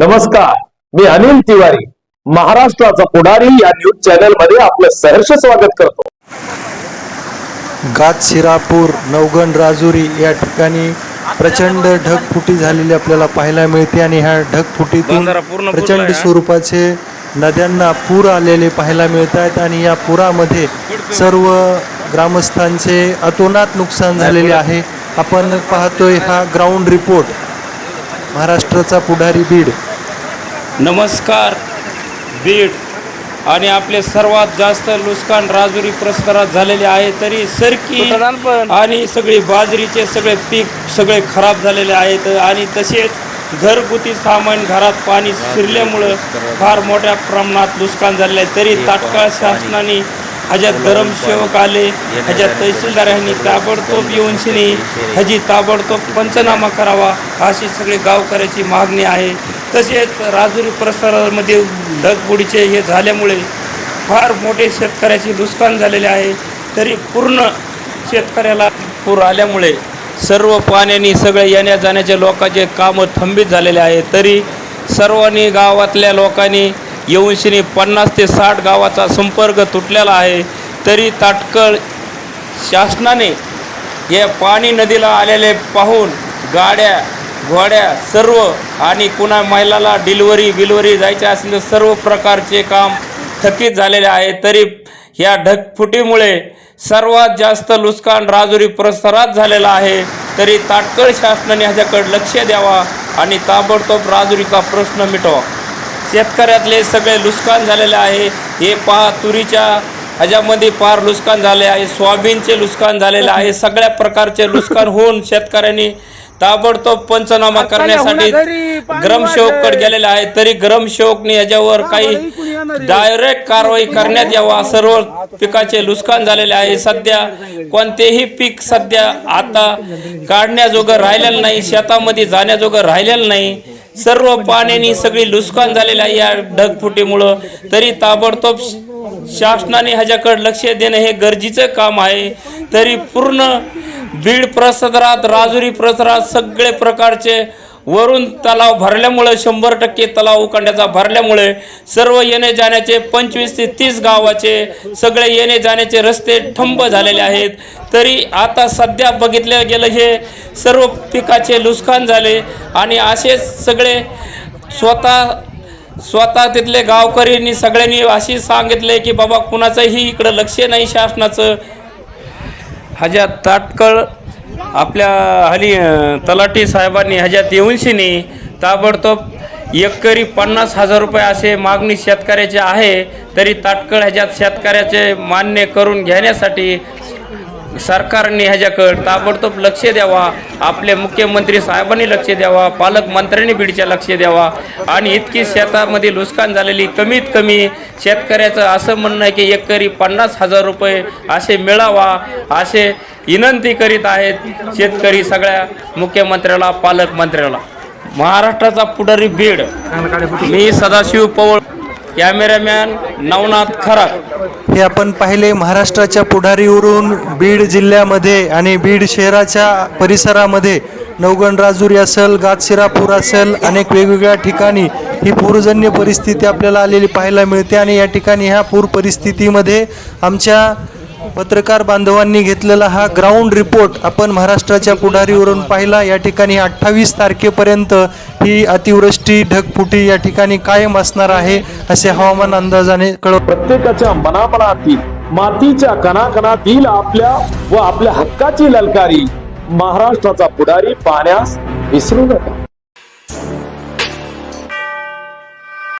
नमस्कार मी अनिल तिवारी महाराष्ट्राचा पुढारी या न्यूज चॅनलमध्ये आपलं सहर्ष स्वागत करतो. गात शिरापूर नवगण राजुरी या ठिकाणी प्रचंड ढगफुटी झालेली आपल्याला पाहायला मिळते आणि ह्या ढगफुटीतून प्रचंड? स्वरूपाचे नद्यांना पूर आलेले पाहायला मिळत आहेत आणि या पुरामध्ये सर्व ग्रामस्थांचे अतोनात नुकसान झालेले आहे. आपण पाहतोय हा ग्राउंड रिपोर्ट महाराष्ट्राचा पुढारी बीड. नमस्कार बीड आणि आपले सर्वात जास्त नुकसान राजुरी परिसरात झालेले आहे तरी सरकी आणि सगळी बाजरीचे सगळे पीक सगळे खराब झालेले आहेत आणि तसेच घरगुती सामान घरात पाणी शिरल्यामुळं फार मोठ्या प्रमाणात नुकसान झालेलं आहे. तरी तात्काळ शासनाने ह्याच्यात ग्रामसेवक आले ह्याच्यात तहसीलदार यांनी ताबडतोब येऊन शिनी ह्याची ताबडतोब पंचनामा करावा अशी सगळी गावकऱ्याची मागणी आहे. तसेच राजुरी परिसरामध्ये ढगबुडीचे हे झाल्यामुळे फार मोठे शेतकऱ्याचे नुकसान झालेले आहे. तरी पूर्ण शेतकऱ्याला पूर आल्यामुळे सर्व पाण्याने सगळे येण्या जाण्याचे लोकांचे कामं थंबित झालेले आहे. तरी सर्वांनी गावातल्या लोकांनी येऊन पन्नास ते साठ गावाचा संपर्क तुटलेला आहे. तरी ताटकळ शासनाने या पाणी नदीला आलेले पाहून गाड्या घोड्या सर्व आणि कुणा महिलाला डिलिव्हरी बिलिव्हरी जायचे असेल तर सर्व प्रकारचे काम थकीत झालेले आहे. तरी या ढगफुटीमुळे सर्वात जास्त नुकसान राजुरी परिसरात झालेलं आहे. तरी तात्काळ शासनाने ह्याच्याकडे लक्ष द्यावा आणि ताबडतोब राजुरीचा प्रश्न मिटवा. शेतकऱ्यातले सगळे नुकसान झालेले आहे. हे पहा तुरीच्या ह्याच्यामध्ये फार नुकसान झाले आहे. सोयाबीनचे नुकसान झालेले आहे. सगळ्या प्रकारचे नुकसान होऊन शेतकऱ्यांनी ताबडतोब पंचनामा करण्यासाठी ग्रामसेवककडे गेलेले आहे. तरी ग्रामसेवकने याच्यावर काही डायरेक्ट कारवाई करण्यात यावा. सर्व पिकाचे नुकसान झालेले आहे. सध्या कोणतेही पीक सध्या आता काढण्याजोगं राहिलेलं नाही. शेतामध्ये जाण्याजोगं राहिलेलं नाही. सर्व पाण्याने सगळी नुकसान झालेलं आहे या ढगफुटीमुळं. तरी ताबडतोब शासनाने ह्याच्याकडे लक्ष देणं हे गरजेचं काम आहे. तरी पूर्ण बीड प्रसदरात राजुरी प्रसरात सगळे प्रकारचे वरून तलाव भरल्यामुळे शंभर टक्के तलाव उकांड्याचा भरल्यामुळे सर्व येणे जाण्याचे पंचवीस ते तीस गावाचे सगळे येणे जाण्याचे रस्ते ठंब झालेले आहेत. तरी आता सध्या बघितलं गेलं हे सर्व पिकाचे नुकसान झाले आणि असेच सगळे स्वतः स्वतः तिथले गावकरींनी सगळ्यांनी अशी सांगितले की बाबा कुणाचंही इकडं लक्ष नाही शासनाचं. ह्याच्यात ताटकळ आपल्या हली तलाठी साहेबांनी ह्याच्यात येऊनशिनी ताबडतोब एकरी पन्नास हजार रुपये असे मागणी शेतकऱ्याची आहे तरी ताटकळ ह्याच्यात शेतकऱ्याचे मान्य करून घेण्यासाठी सरकारने ह्याच्याकडे ताबडतोब लक्ष द्यावा. आपले मुख्यमंत्री साहेबांनी लक्ष द्यावा. पालकमंत्र्यांनी बीडच्या लक्ष द्यावा. आणि इतकी शेतामध्ये नुकसान झालेली कमीत कमी शेतकऱ्याचं असं म्हणणं आहे की एकरी पन्नास हजार रुपये असे मिळावा. असे विनंती करीत आहेत शेतकरी सगळ्या मुख्यमंत्र्याला पालकमंत्र्याला महाराष्ट्राचा पुढारी बीड. मी सदाशिव पवळ. कॅमेरामॅन नवनाथ खरात. हे आपण पाहिले महाराष्ट्राच्या पुढारीवरून बीड जिल्ह्यामध्ये आणि बीड शहराच्या परिसरामध्ये. नवगण राजुरी असेल गातशिरापूर असेल अनेक वेगवेगळ्या ठिकाणी ही पूरजन्य परिस्थिती आपल्याला आलेली पाहायला मिळते आणि या ठिकाणी ह्या पूर परिस्थितीमध्ये आमच्या पत्रकार बांधवांनी घेतलेला हा ग्राउंड रिपोर्ट आपण महाराष्ट्राच्या पुढारीवरून पाहिला. या ठिकाणी अठ्ठावीस तारखेपर्यंत ही अतिवृष्टी ढगफुटी या ठिकाणी कायम असणार आहे असे हवामान अंदाजाने कळव प्रत्येकाच्या मनामनातील मातीच्या कणाकणातील आपल्या व आपल्या हक्काची ललकारी महाराष्ट्राचा पुढारी पाहण्यास विसरू नका.